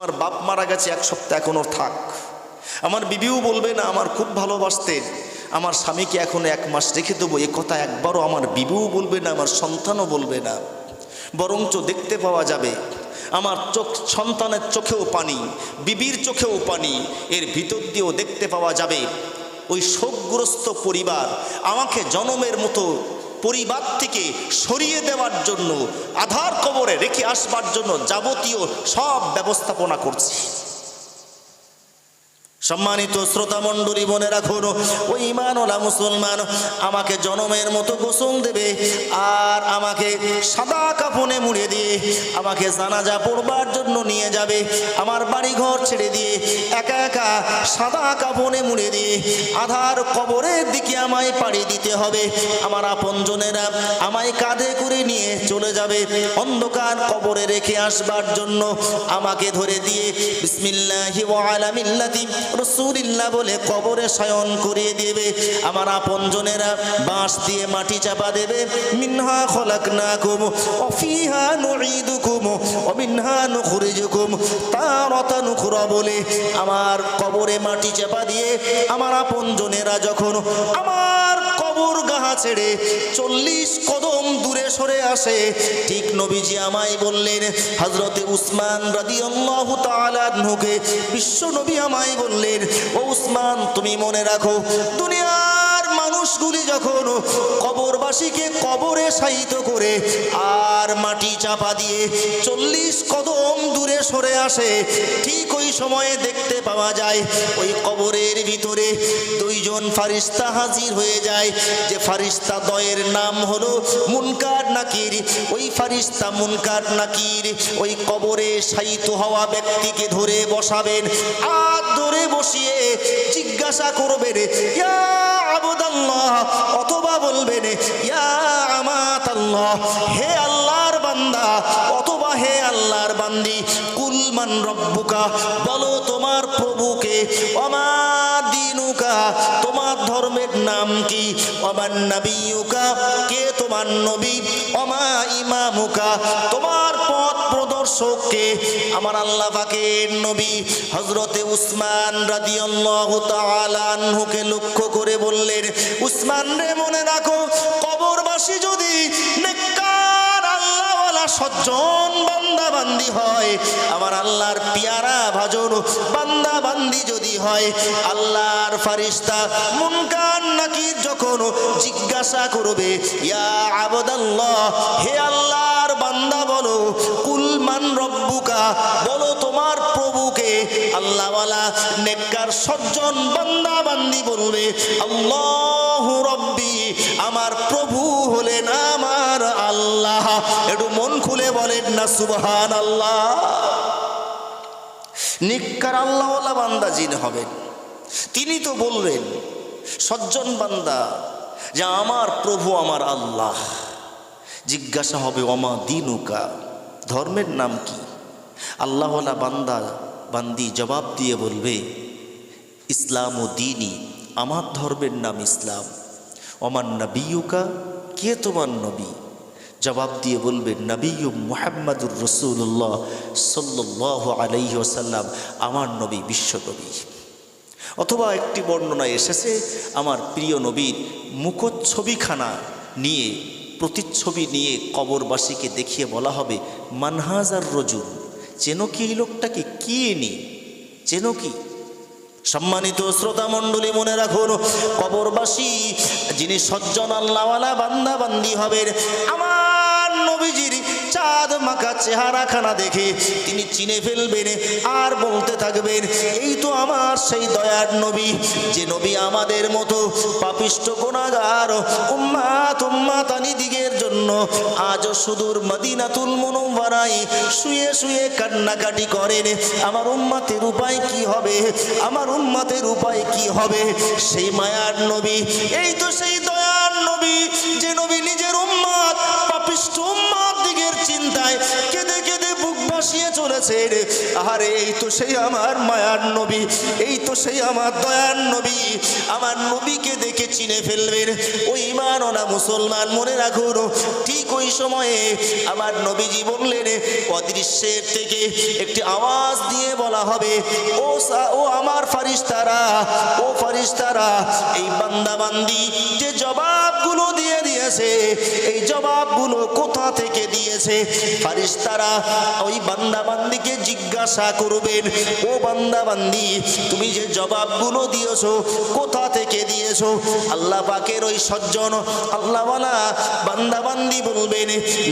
আমার বাপ মারা গেছে এক সপ্তাহ, এখনও থাক। আমার বিবিও বলবে, না, আমার খুব ভালোবাসতেন আমার স্বামীকে এখন এক মাস রেখে দেবো। এ কথা একবারও আমার বিবিও বলবে না, আমার সন্তানও বলবে না। বরঞ্চ দেখতে পাওয়া যাবে, আমার চোখ, সন্তানের চোখেও পানি, বিবির চোখেও পানি। এর ভিতর দিয়েও দেখতে পাওয়া যাবে, ওই শোকগ্রস্ত পরিবার আমাকে জনমের মতো পরিবার থেকে সরিয়ে দেওয়ার জন্য আধার কবরে রেখে আসবার জন্য যাবতীয় সব ব্যবস্থাপনা করছি। সম্মানিত শ্রোতা মণ্ডলী মনে রাখুন ওই ইমানওয়ালা মুসলমান, আমাকে জনমের মতো গোসল দেবে আর আমাকে সাদা কাফনে মুড়ে দিয়ে আমাকে জানাজা পড়বার জন্য নিয়ে যাবে, আমার বাড়ি ঘর ছেড়ে দিয়ে একা একা সাদা কাফনে মুড়ে দিয়ে আধার কবরের দিকে আমায় পাড়ি দিতে হবে, আমার আপনজনেরা আমায় কাঁধে করে নিয়ে চলে যাবে, অন্ধকার কবরে রেখে আসবার জন্য আমাকে ধরে দিয়ে, বিসমিল্লাহি ওয়া আলা মিল্লাতি রসুলিল্লাহ বলে কবরে শয়ন করিয়ে দেবে। আমার আপনজনেরা বাঁশ দিয়ে মাটি চাপা দেবে। মিনহা খলাক না খলাকনাকুম, অফিহা ফিহা নুঈদুকুম, অমিনহা মিনহা নুখরিজুকুম, তারাতান নুখুরা বলে আমার কবরে মাটি চাপা দিয়ে আমার আপনজনেরা যখন আমার গাহা ছেড়ে চল্লিশ কদম দূরে সরে আসে। ঠিক নবীজি আমায় বললেন হজরতে উসমান রাদিয়াল্লাহু তাআলা আনহুকে বিশ্ব নবী আমায় বললেন, ও উসমান, তুমি মনে রাখো, দুনিয়ার মানুষগুলি যখন কবরবাসীকে কবরে শায়িত করে আর মাটি চাপা দিয়ে চল্লিশ কদম দূরে সরে আসে, ঠিক ওই সময়ে দেখতে পাওয়া যায় ওই কবরের ভিতরে দুইজন ফারিস্তা হাজির হয়ে যায়। যে ফারিস্তা দয়ের নাম হলো মুনকার নাকির। ওই ফারিস্তা মুনকার নাকির ওই কবরে শায়িত হওয়া ব্যক্তিকে ধরে বসাবেন। আর ধরে বসিয়ে জিজ্ঞাসা করবেন, ইয়া আবুদাল্লাহ, অথবা বলবেন, ইয়া হে আল্লাহর বান্দা, অথবা হে আল্লাহর বান্দি কুলমান রব্বুকা, বলো তোমার প্রভুকে, অমা দিনুকা, তোমার ধর্মের নাম কি? অমান নবীকা কে তোমার নবী? অমা ইমামুকা, তোমার পথ প্রদর্শক কে আমার আল্লাহ পাকের নবী হজরতে উসমান রাদিয়াল্লাহু তাআলা আনহুকে লক্ষ্য করে বললেন, উসমান রে, মনে রাখো, কবরবাসী যদি সজ্জন বান্দা বান্দি হয়, আমার আল্লাহর পিয়ারা ভাজন বান্দা বান্দি যদি হয়, আল্লাহর ফারিস্তা মুনকার নাকির যখন জিজ্ঞাসা করবে, ইয়া আবদাল্লাহ, হে আল্লাহর বান্দা বলো কুলমান রব্বুকা, বলো তোমার প্রভুকে, আল্লাহওয়ালা নেককার সজ্জন বান্দা বান্দি বলবে, আল্লাহ রব্বি, আমার প্রভু হলেন আমার আল্লাহ। একটু মন খুলে বলেন না সুবহান আল্লাহ নিকার আল্লাহওয়ালা বান্দা যিনি হবেন, তিনি তো বলবেন, সজ্জন বান্দা, যে আমার প্রভু, আমার আল্লাহ। জিজ্ঞাসা হবে অমা দিনুকা? ধর্মের নাম কি? আল্লাহওয়ালা বান্দা, বান্দি জবাব দিয়ে বলবে, ইসলাম ও দিনই আমার ধর্মের নাম ইসলাম। অমান নবীকা কে তোমার নবী? জবাব দিয়ে বলবে নবী মুহাম্মাদুর রসুল্লাহ সাল্লাহ আলাইহি ওসাল্লাম আমার নবী বিশ্বনবী অথবা একটি বর্ণনা এসেছে, আমার প্রিয় নবীর মুখচ্ছবিখানা নিয়ে প্রতিচ্ছবি নিয়ে কবরবাসীকে দেখিয়ে বলা হবে, মানহাজার রজুল, চেন কি এই লোকটাকে? কি এনি চেন কি? সম্মানিত শ্রোতা মণ্ডলী মনে রাখুন, কবরবাসী যিনি সজ্জন আল্লাহওয়ালা বান্দা বান্দি হবেন, আমার নবীজির চাঁদ মাখা চেহারাখানা দেখে তিনি চিনে ফেলবেন আর বলতে থাকবেন, এই তো আমার সেই দয়ার নবী, যে নবী আমাদের মতো পাপিষ্ট গুণাগার, উম্মাত উম্মাতানি দিগের জন্য আজও সুদূর মদিনাতুল মনোবরাই শুয়ে শুয়ে কান্নাকাটি করেন। আমার উম্মাতের উপায় কি হবে? আমার উম্মাতের উপায় কি হবে? সেই মায়ার নবী, এই তো সেই দয়ার নবী, যে নবী নিজের উম্মাত পাপিষ্ট উম্মাত দিগের চিন্তায় কেঁদে কেঁদে ভাসিয়ে চলেছে রে আরে এই তো সেই আমার মায়ার নবী, এই তো সেই আমার দয়ার নবী। আমার নবীকে দেখে চিনে ফেলবেন। ওই ইমান ওনা মুসলমান, মনে রাখুন, ঠিক ওই সময়ে আমার নবীজি বললেন, অদৃশ্যের থেকে একটি আওয়াজ দিয়ে বলা হবে, ও ও আমার ফারিস্তারা, ও ফারিস্তারা, এই বান্দাবান্দি যে জবাবগুলো দিয়ে দিয়েছে, এই জবাবগুলো কোথা থেকে দিয়েছে? ফারিস্তারা, ওই বান্দাবান্দিকে জিজ্ঞাসা করবেন, ও বান্দাবান্দি, তুমি যে জবাবগুলো দিয়েছ, কোথা থেকে দিয়েছ? আল্লাহ পাকের ওই সজ্জন আল্লাহওয়ালা বান্দাবান্দি বলবেন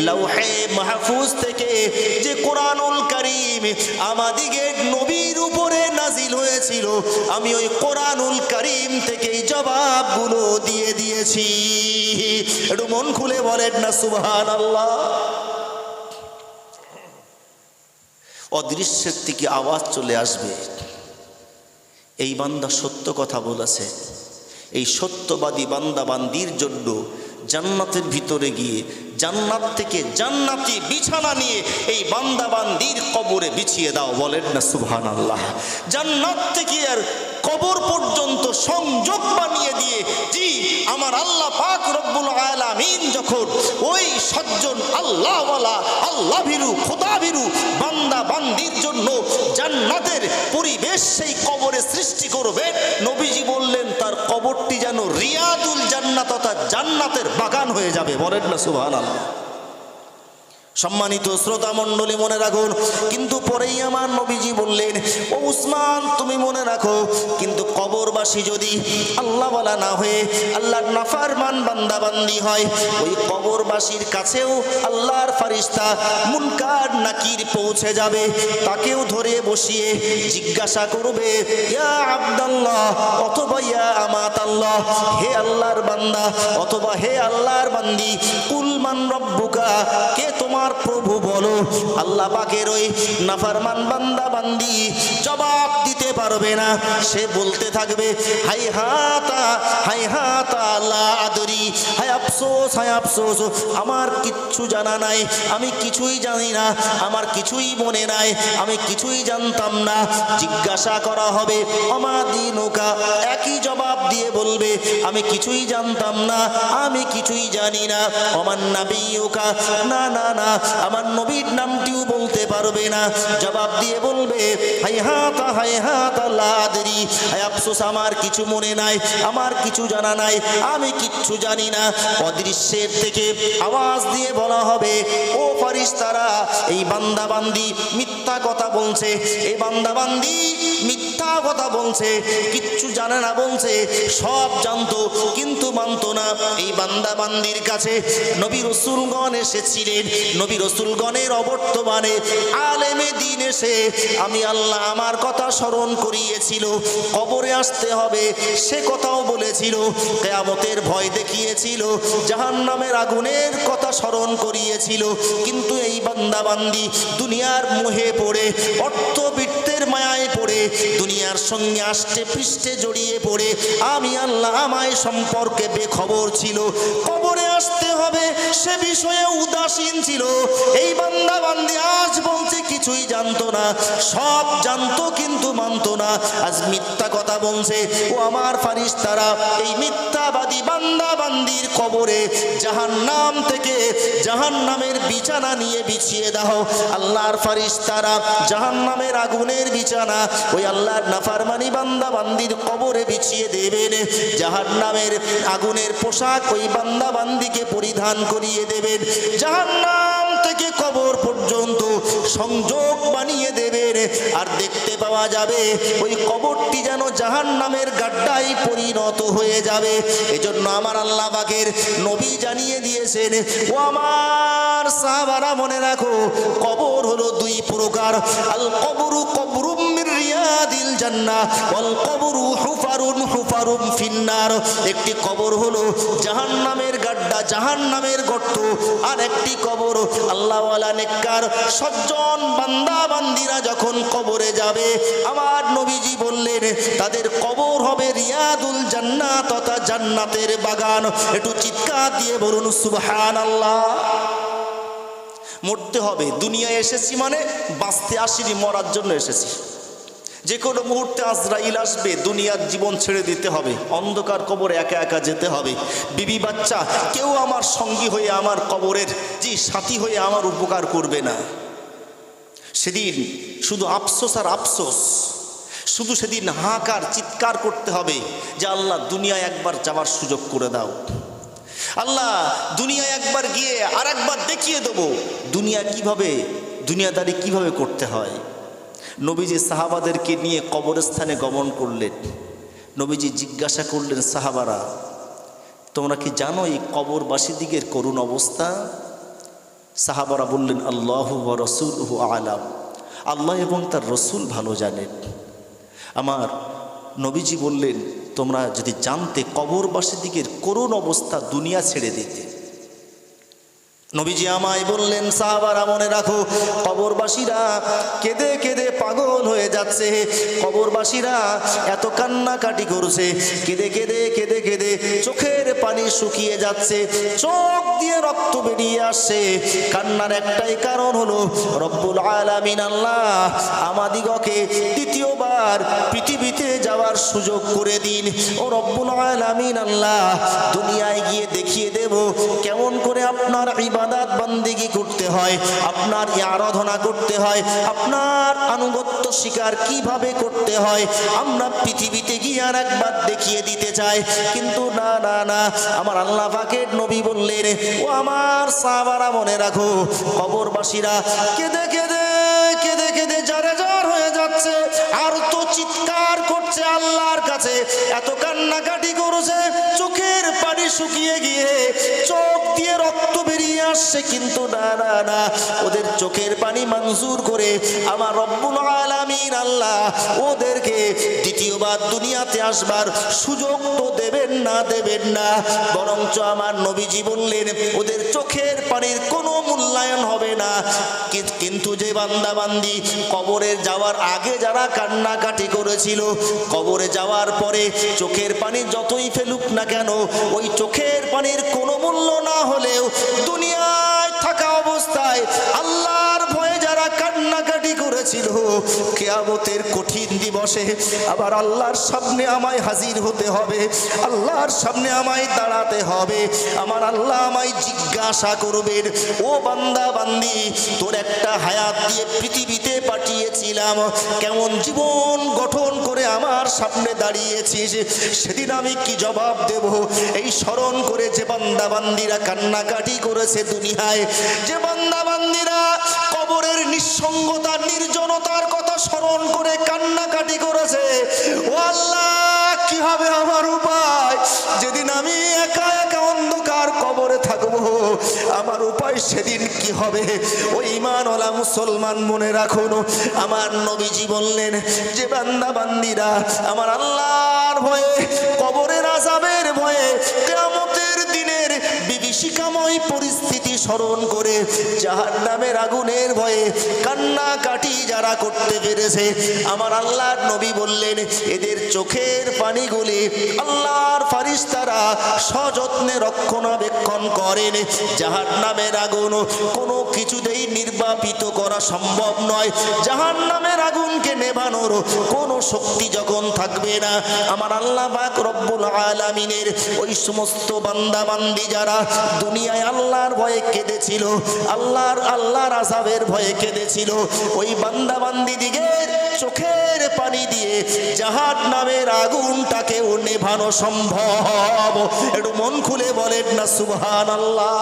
লৌহে মাহফুজ থেকে যে কোরআনুল করিম আমাদিকে নবীর উপরে নাজিল হয়েছিল, আমি ওই কোরআনুল করিম থেকে এই জবাবগুলো দিয়ে দিয়েছি। একটু মন খুলে বলেন না সুবহান আল্লাহ অদৃশ্যের থেকে আওয়াজ চলে আসবে। এই বান্দা সত্য কথা বলেছে। এই সত্যবাদী বান্দা বান্দির জন্য জান্নাতের ভিতরে গিয়ে, জান্নাত থেকে জান্নাতি বিছানা নিয়ে এই বান্দা বান্দির কবরে বিছিয়ে দাও বলেন না সুবহান আল্লাহ জান্নাত থেকে আর কবর পর্যন্ত সংযোগ বানিয়ে দিয়ে, জি, আমার আল্লাহ পাক রব্বুল আলামিন যখন ওই সজ্জন আল্লাহওয়ালা আল্লাহ ভীরু খোদা ভীরু বান্দা বান্দির জন্য জান্নাতের পরিবেশ সেই কবরে সৃষ্টি করবে। নবীজি বললেন, তার কবরটি যেন রিয়াদুল জান্নাত অর্থাৎ জান্নাতের বাগান হয়ে যাবে। বলেন না, সুবহানাল্লাহ। সম্মানিত শ্রোতা মণ্ডলী, মনে রাখুন, কিন্তু পরেই আমার নবীজি বললেন, ও উসমান, তুমি মনে রাখো, কিন্তু কবরবাসী যদি আল্লাহ বলা না হয়ে আল্লাহর নাফারমান বান্দাবান্দি হয়, ওই কবরবাসীর কাছেও আল্লাহর ফারিস্তা মুনকার, নাকির পৌঁছে যাবে, তাকেও ধরে বসিয়ে জিজ্ঞাসা করবে, ইয়া আব্দাল্লাহ আল্লাহ, হে আল্লাহর বান্দা, অথবা হে আল্লাহর বান্দি কুলমান রব্বুকা, কে তোমার প্রভু বলো? আল্লাহ পাকের ওই নাফারমান বান্দা, বান্দি জবাব দিতে পারবে না। সে বলতে থাকবে, হাই হাতা হাই হাতা আল্লাহ আদরি, হাই আফসোস হাই আফসোস। আমার কিচ্ছু জানা নাই, আমি কিছুই জানি না, আমার কিছুই মনে নাই, আমি কিছুই জানতাম না। জিজ্ঞাসা করা হবে অমাদিনুকা একই জবাব দিয়ে বলবে, আমি কিছুই জানতাম না, আমি কিছুই জানি না। আমার নাবিউকা না না না, আমার নবীর নামটিও বলতে পারবে না। জবাব দিয়ে বলবে হাই হাত হাই হাত আদরি হাই আফসোস, আমার কিছু মনে নাই, আমার কিছু জানা নাই, আমি কিচ্ছু জানি না। অদৃশ্যের থেকে আওয়াজ দিয়ে বলা হবে, ও ফারিস্তারা, এই বান্দাবান্দি মিথ্যা কথা বলছে এই বান্দাবান্দি মিথ্যা কথা বলছে, কিচ্ছু জানে না বলছে, সব জানতো কিন্তু মানতো না। এই বান্দাবান্দির কাছে নবী রসুলগণ এসেছিলেন। নবী রসুলগণের অবর্তমানে আলেমে দিন এসে আমি আল্লাহ আমার কথা স্মরণ করিয়েছিল, কবরে আসতে হবে, সে কথাও বলেছিল, কেয়ামতের ভয় দেখিয়েছিল জাহান নামের আগুনের কথা স্মরণ করিয়েছিল। কিন্তু এই বান্দাবান্দি দুনিয়ার মোহে পড়ে অর্থবিত্তের মায়ায় পড়ে, দুনিয়ার সঙ্গে আষ্টে পৃষ্ঠে জড়িয়ে পড়ে। আমি আল্লাহ আমায় সম্পর্কে বেখবর ছিল। আসতে হবে, সে বিষয়ে উদাসীন ছিল। এই বান্দা বান্দি আজ বলছে, কিছুই জানতো না। সব জানতো কিন্তু মানতো না। আজ মিথ্যা কথা বলছে, ও আমার ফারিস্তারা, এই মিথ্যাবাদী বান্দা বান্দির কবরে জাহান নাম থেকে জাহান নামের বিছানা নিয়ে বিছিয়ে দাও। আল্লাহর ফারিস্তারা জাহান নামের আগুনের বিছানা, ওই আল্লাহর নাফারমানি বান্দা বান্দির কবরে বিছিয়ে দেবেন। জাহান নামের আগুনের পোশাক ওই বান্দা বান্দিকে পরিধান করিয়ে দেবেন। জাহান নাম থেকে কবর পর্যন্ত সংযোগ বানিয়ে দেবেন। আর দেখতে পাওয়া যাবে, ওই কবরটি যেন জাহান নামের গাড্ডায় পরিণত হয়ে যাবে। এজন্য আমার আল্লাহ বাগের নবী জানিয়ে দিয়েছেন, ও আমার সাহাবারা মনে রাখো, কবর হলো দুই প্রকার। আল কবরু কবরুম মির রিয়াদিল জান্নাহ, ওয়াল কবরু হুফারুন হুফারুম ফিন্নার। একটি কবর হলো জাহান্নামের গাড্ডা, জাহান্নামের গর্ত। আর একটি কবর আল্লাহওয়ালা নেককার, সজ্জন বান্দা বান্দিরা যখন কবরে যাবে, আমার নবীজি বললেন, তাদের কবর হবে রিয়াদুল জান্নাত তথা জান্নাতের বাগান। একটু চিৎকার দিয়ে বলুন সুবহান আল্লাহ মরতে হবে। দুনিয়ায় এসেছি মানে বাঁচতে আসিনি, মরার জন্য এসেছি। যে কোনো মুহূর্তে আজরাইল আসবে, দুনিয়ার জীবন ছেড়ে দিতে হবে, অন্ধকার কবরে একা একা যেতে হবে। বিবি বাচ্চা, কেউ আমার সঙ্গী হয়ে আমার কবরের যে সাথী হয়ে আমার উপকার করবে না। সেদিন শুধু আফসোস আর আফসোস, শুধু সেদিন হাহাকার, চিৎকার করতে হবে যে আল্লাহ দুনিয়ায় একবার যাওয়ার সুযোগ করে দাও। আল্লাহ দুনিয়ায় একবার গিয়ে আর একবার দেখিয়ে দেবো, দুনিয়া কীভাবে, দুনিয়াদারি কীভাবে করতে হয়। নবীজি সাহাবাদেরকে নিয়ে কবরস্থানে গমন করলেন। নবীজি জিজ্ঞাসা করলেন, সাহাবারা, তোমরা কি জানো এই কবরবাসীদিগের করুণ অবস্থা? সাহাবারা বললেন, আল্লাহ রসুল হু আলাম। আল্লাহ এবং তার রসুল ভালো জানেন। আমার নবীজি বললেন, তোমরা যদি জানতে কবরবাসীদিগের করুণ অবস্থা দুনিয়া ছেড়ে দিতে নবীজি আমায় বললেন, সাহাবারা মনে রাখো, কবরবাসীরা কেঁদে কেঁদে পাগল হয়ে যাচ্ছে। কবরবাসীরা এত কান্নাকাটি করছে, কেঁদে কেঁদে কেঁদে কেঁদে চোখের পানি শুকিয়ে যাচ্ছে, চোখ দিয়ে রক্ত বেরিয়ে আসছে। কান্নার একটাই কারণ হলো, রব্বুল আলামিন আল্লাহ আমাদিগকে দ্বিতীয়বার পৃথিবীতে যাওয়ার সুযোগ করে দিন। ও রব্বুল আলামিন আল্লাহ, দুনিয়ায় গিয়ে দেখিয়ে দেব, কেমন করে আপনার ইবাদাত বান্দিগি করতে হয়, আপনার আরাধনা করতে হয়, আপনার আনুগত্য স্বীকার কীভাবে করতে হয়, আমরা পৃথিবীতে গিয়ে আর একবার দেখিয়ে দিতে চাই। কিন্তু না না না, আমার আল্লাহ পাকের নবী বললেন, ও আমার সাহাবারা, মনে রাখো, কবরবাসীরা কেঁদে কেঁদে কেঁদে কেঁদে যারে জ্বর হয়ে যাচ্ছে, আর তো চিৎকার করছে আল্লাহর কাছে। এত কান্নাকাটি করছে, চোখের পানি শুকিয়ে গিয়ে, চোখ দিয়ে রক্ত বেরিয়ে আসছে কিন্তু না না না। ওদের চোখের পানি মঞ্জুর করে আমার রব্বুল আলামিন আল্লাহ ওদেরকে দ্বিতীয়বার দুনিয়াতে আসবার সুযোগ তো দেবেন না দেবেন না। বরঞ্চ আমার নবীজি বললেন, ওদের চোখের পানির কোনো মূল্যায়ন হবে না। কিন্তু যে বান্দাবান্দি কবরে যাওয়ার আগে যারা কান্নাকাটি করেছিল, কবরে যাওয়ার পরে চোখের পানি যতই ফেলুক না কেন, ওই চোখের পানির কোনো মূল্য না হলেও দুনিয়ায় থাকা অবস্থায় আল্লাহর ভয়ে যারা কান্নাকাটি করেছিল কেয়ামতের কঠিন দিবসে। আবার আল্লাহর সামনে আমায় হাজির হতে হবে। আল্লাহর সামনে আমায় দাঁড়াতে হবে। আমার আল্লাহ আমায় জিজ্ঞাসা করবেন, ও বান্দা, বান্দি, তোর একটা হায়াত দিয়ে পৃথিবীতে পাঠিয়েছিলাম। কেমন জীবন গঠন করে আমার সামনে দাঁড়িয়েছিস? সেদিন আমি কি জবাব দেব? এই স্মরণ করে যে বান্দা, বান্দিরা কান্নাকাটি করেছে দুনিয়ায়। যে বান্দা, বান্দিরা কবরের নিঃসঙ্গতা, নির্জনতার কথা স্মরণ করে কান্নাকাটি করেছে। ও আল্লাহ কি হবে আমার উপায়? যেদিন আমি একা একা অন্ধকার কবরে থাকব, আমার উপায় সেদিন কি হবে? ওই ইমানওয়ালা মুসলমান, মনে রাখুন, আমার নবীজি বললেন, যে বান্দা বান্দিরা আমার আল্লাহর ভয়ে, কবরের আজাবের ভয়ে, কেয়ামতের দিনের বিভীষিকাময় পরিস্থিতি স্মরণ করে জাহার নামের আগুনের ভয়ে কান্নাকাটি যারা করতে পেরেছে, আমার আল্লাহর নবী বললেন, এদের চোখের পানিগুলি আল্লাহর ফারিস্তারা সযত্নে রক্ষণাবেক্ষণ করেন। জাহার নামের আগুন কোনো কিছুতেই নির্বাপিত করা সম্ভব নয়। জাহার নামের আগুনকে নেভানোর কোনো শক্তি যখন থাকবে না, আমার আল্লাহ পাক রব্বুল আলামিনের ওই সমস্ত বান্দাবান্দি যারা দুনিয়ায় আল্লাহর ভয়ে কেঁদেছিল, আল্লাহর আল্লাহর আজাবের ভয়ে কেঁদেছিল। ওই বান্দা বান্দি দিগের চোখের পানি দিয়ে জাহাজ নামের আগুনটাকেও নেভানো সম্ভব। একটু মন খুলে বলেন না সুবহান আল্লাহ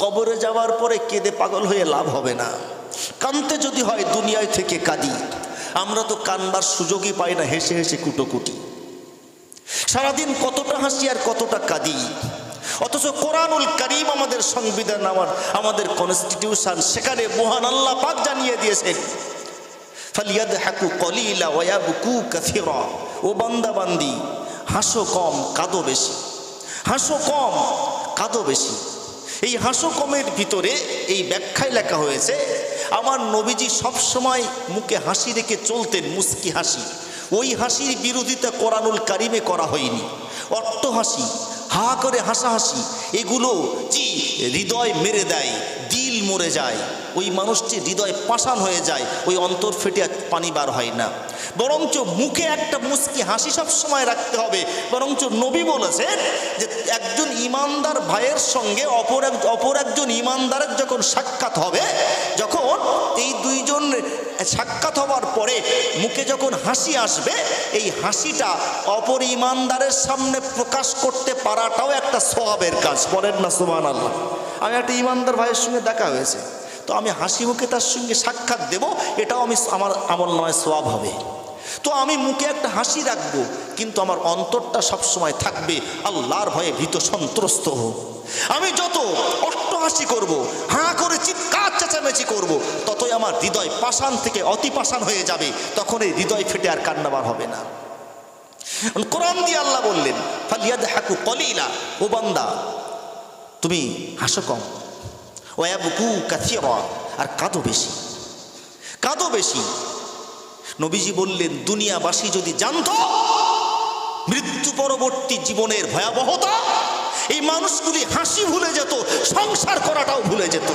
কবরে যাওয়ার পরে কেঁদে পাগল হয়ে লাভ হবে না। কানতে যদি হয় দুনিয়ায় থেকে কাঁদি। আমরা তো কানবার সুযোগই পাই না, হেসে হেসে কুটোকুটি। সারাদিন কতটা হাসি আর কতটা কাঁদি। অথচ কোরআনুল করিম আমাদের সংবিধান, আমার, আমাদের কনস্টিটিউশন সেখানে মহান আল্লাহ পাক জানিয়ে দিয়েছেন ফালিয়াদ হাকু কলিলা ওয়াবকু কাথিরা ও বান্দাবান্দি, হাসো কম, কাঁদো বেশি। হাসো কম, কাঁদো বেশি। এই হাসো কমের ভিতরে এই ব্যাখ্যায় লেখা হয়েছে, আমার নবীজি সবসময় মুখে হাসি রেখে চলতেন, মুস্কি হাসি। ওই হাসির বিরোধিতা কোরআনুল কারিমে করা হয়নি। অট্ট হাসি হা করে হাসাহাসি। এগুলো জি হৃদয় মেরে দেয়, দিল মরে যায়। ওই মানুষটি হৃদয় পাষাণ হয়ে যায়, ওই অন্তর ফেটে পানি বার হয় না। বরঞ্চ মুখে একটা মুস্কি হাসি সব সময় রাখতে হবে। বরঞ্চ নবী বলেছেন যে, একজন ইমানদার ভাইয়ের সঙ্গে অপর এক, অপর একজন ইমানদারের যখন সাক্ষাৎ হবে, যখন এই দুইজন সাক্ষাৎ হওয়ার পরে মুখে যখন হাসি আসবে, এই হাসিটা অপর ইমানদারের সামনে প্রকাশ করতে পারাটাও একটা স্বভাবের কাজ। বলেন না সুমান আল্লাহ আমি একটা ইমানদার ভাইয়ের সঙ্গে দেখা হয়েছে। তো আমি হাসি মুখে তার সঙ্গে সাক্ষাৎ দেব, এটাও আমি আমার আমল নয় সোয়াব হবে। তো আমি মুখে একটা হাসি রাখব, কিন্তু আমার অন্তরটা সবসময় থাকবে আল্লাহর ভয়ে ভীত সন্ত্রস্ত হোক আমি যত অষ্ট হাসি করব, হাঁ করে চিৎকার চেঁচামেচি করব, ততই আমার হৃদয় পাষাণ থেকে অতি পাষাণ হয়ে যাবে তখন এই হৃদয় ফেটে আর কান্নাবার হবে না। কোরআন দিয়ে আল্লাহ বললেন ফালিয়াদ হাকু কলিলা, ও বান্দা তুমি হাসো কম। ওয়াবকু কাছি আর কাঁদো বেশি। কাঁদো বেশি। নবীজি বললেন, দুনিয়াবাসী যদি জানত মৃত্যু পরবর্তী জীবনের ভয়াবহতা, এই মানুষগুলি হাসি ভুলে যেত, সংসার করাটাও ভুলে যেত।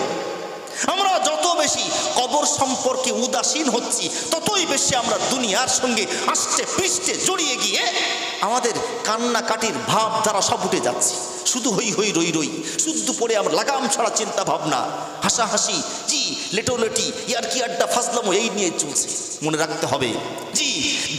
আমরা যত বেশি কবর সম্পর্কে উদাসীন হচ্ছি, ততই বেশি আমরা দুনিয়ার সঙ্গে আষ্টে পৃষ্ঠে জড়িয়ে গিয়ে আমাদের কান্নাকাটির ভাব দ্বারা সব উঠে যাচ্ছে। শুধু হই হই রই রই, শুদ্ধ পরে আমরা লাগাম ছাড়া চিন্তা ভাবনা। হাসাহাসি, জি লেটোলেটি ইয়ারকি আড্ডা ফাজলামো এই নিয়ে চলছে। মনে রাখতে হবে, জি,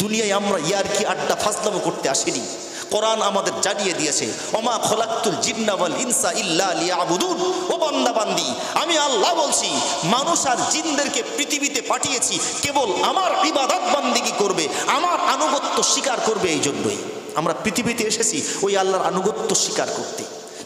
দুনিয়ায় আমরা ইয়ারকি আড্ডা ফাজলামো করতে আসিনি। কোরআন আমাদের জানিয়ে দিয়েছে, ওমা খোলাক্তুল জিন্নাওয়াল ইনসা ইল্লা লিয়াবুদুন। ও বান্দাবান্দি, আমি আল্লাহ বলছি, মানুষ আর জিনদেরকে পৃথিবীতে পাঠিয়েছি, কেবল আমার ইবাদত বান্দিগি করবে, আমার আনুগত্য স্বীকার করবে এই জন্যই। আমরা পৃথিবীতে এসেছি ওই আল্লাহর আনুগত্য স্বীকার করতে।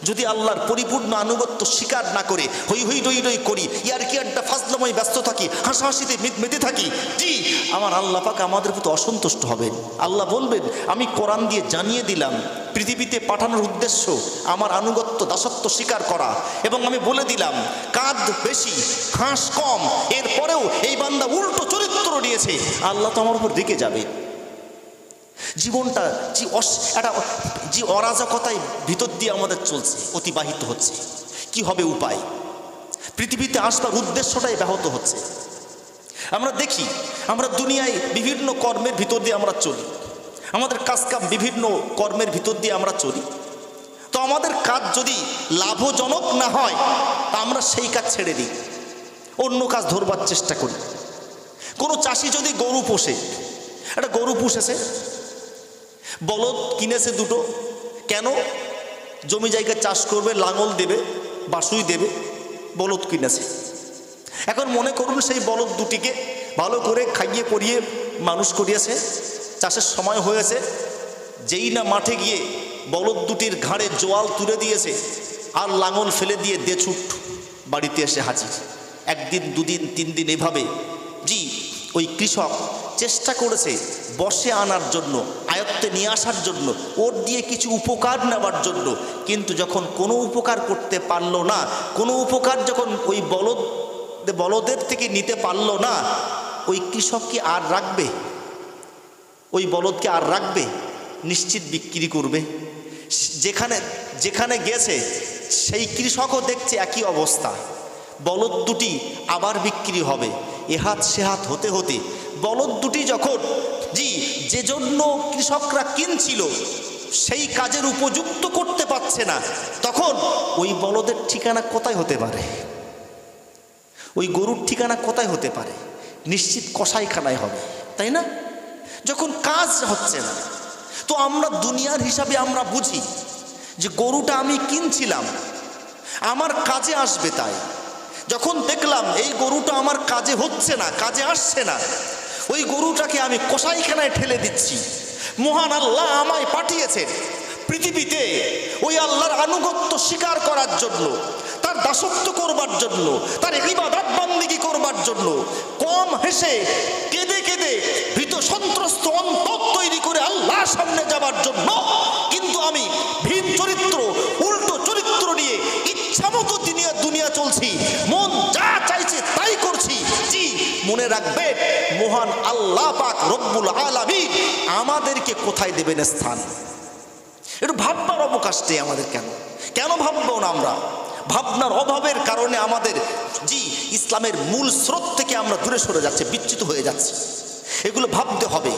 যদি আল্লাহর পরিপূর্ণ আনুগত্য স্বীকার না করে, হই হই রই রই করি ইয়ার কি একটা ফাজলাময় ব্যস্ত থাকি, হাসাহাসিতে মেতে- থাকি, জি, আমার আল্লাহ পাক আমাদের প্রতি অসন্তুষ্ট হবেন। আল্লাহ বলবেন, আমি কোরআন দিয়ে জানিয়ে দিলাম, পৃথিবীতে পাঠানোর উদ্দেশ্য আমার আনুগত্য, দাসত্ব স্বীকার করা। এবং আমি বলে দিলাম, কাঁদ বেশি হাঁস কম, এরপরেও এই বান্দা উল্টো চরিত্র নিয়েছে। আল্লাহ তো আমার উপর দিকে যাবে। জীবনটা যে অস একটা যে অরাজকতায় ভিতর দিয়ে আমাদের চলছে, অতিবাহিত হচ্ছে। কি হবে উপায়? পৃথিবীতে আসবার উদ্দেশ্যটাই ব্যাহত হচ্ছে। আমরা দেখি, আমরা দুনিয়ায় বিভিন্ন কর্মের ভিতর দিয়ে আমরা চলি। আমাদের কাজকাম বিভিন্ন কর্মের ভিতর দিয়ে আমরা চলি। তো আমাদের কাজ যদি লাভজনক না হয়, তা আমরা সেই কাজ ছেড়ে দিই। অন্য কাজ ধরবার চেষ্টা করি। কোনো চাষি যদি গরু পোষে, একটা গরু পুষেছে, বলদ কিনেছে দুটো, কেন? জমি জায়গা চাষ করবে, লাঙল দেবে বাসুই দেবে। বলদ কিনেছে এখন মনে করুন সেই বলদ দুটিকে ভালো করে খাইয়ে পরিয়ে মানুষ করিয়েছে, চাষের সময় হয়েছে, যেই না মাঠে গিয়ে বলদ দুটির ঘাড়ে জোয়াল তুলে দিয়েছে, আর লাঙল ফেলে দিয়ে দেছুট বাড়িতে এসে হাজির। একদিন, দুদিন, তিন দিন এভাবে, জি, ওই কৃষক চেষ্টা করেছে বসে আনার জন্য আয়ত্তে নিয়ে আসার জন্য, ওর দিয়ে কিছু উপকার নেওয়ার জন্য। কিন্তু যখন কোনো উপকার করতে পারল না, কোনো উপকার যখন ওই বলদ, বলদের থেকে নিতে পারল না, ওই কৃষক কি আর রাখবে? ওই বলদকে আর রাখবে? নিশ্চিত বিক্রি করবে। যেখানে যেখানে গেছে, সেই কৃষকও দেখছে একই অবস্থা। বলদ দুটি আবার বিক্রি হবে এহাত সেহাত হতে হতে। বলদ দুটি যখন, জি যে জন্য কৃষকরা কিনছিল, সেই কাজের উপযুক্ত করতে পারছে না। তখন ওই বলদের ঠিকানা কোথায় হতে পারে? ওই গরুর ঠিকানা কোথায় হতে পারে? নিশ্চিত কসাইখানায় হবে, তাই না? যখন কাজ হচ্ছে না, তো আমরা দুনিয়ার হিসাবে আমরা বুঝি যে গরুটা আমি কিনছিলাম, আমার কাজে আসবে তাই। যখন দেখলাম এই গরুটা আমার কাজে হচ্ছে না, কাজে আসছে না ওই গরুটাকে আমি কষাইখানায় ঠেলে দিচ্ছি। মহান আল্লাহ আমায় পাঠিয়েছেন পৃথিবীতে ওই আল্লাহর আনুগত্য স্বীকার করার জন্য, তার দাসত্ব করবার জন্য, তার ইবাদত বান্দিগি করবার জন্য। কম হেসে কেঁদে কেঁদে ভীত সন্ত্রস্ত অন্তর তৈরি করে আল্লাহর সামনে যাবার জন্য কিন্তু আমি ভিন চরিত্র, উল্টো রাখবে। মহান আল্লাহ পাক রব্বুল আলামি আমাদেরকে কোথায় দেবেন স্থান? একটু ভাববার অবকাশটাই আমাদের কেন? কেন ভাববো না আমরা? ভাবনার অভাবের কারণে আমাদের জি, ইসলামের মূল স্রোত থেকে আমরা দূরে সরে যাচ্ছে, বিচ্যুত হয়ে যাচ্ছে। এগুলো ভাবতে হবে।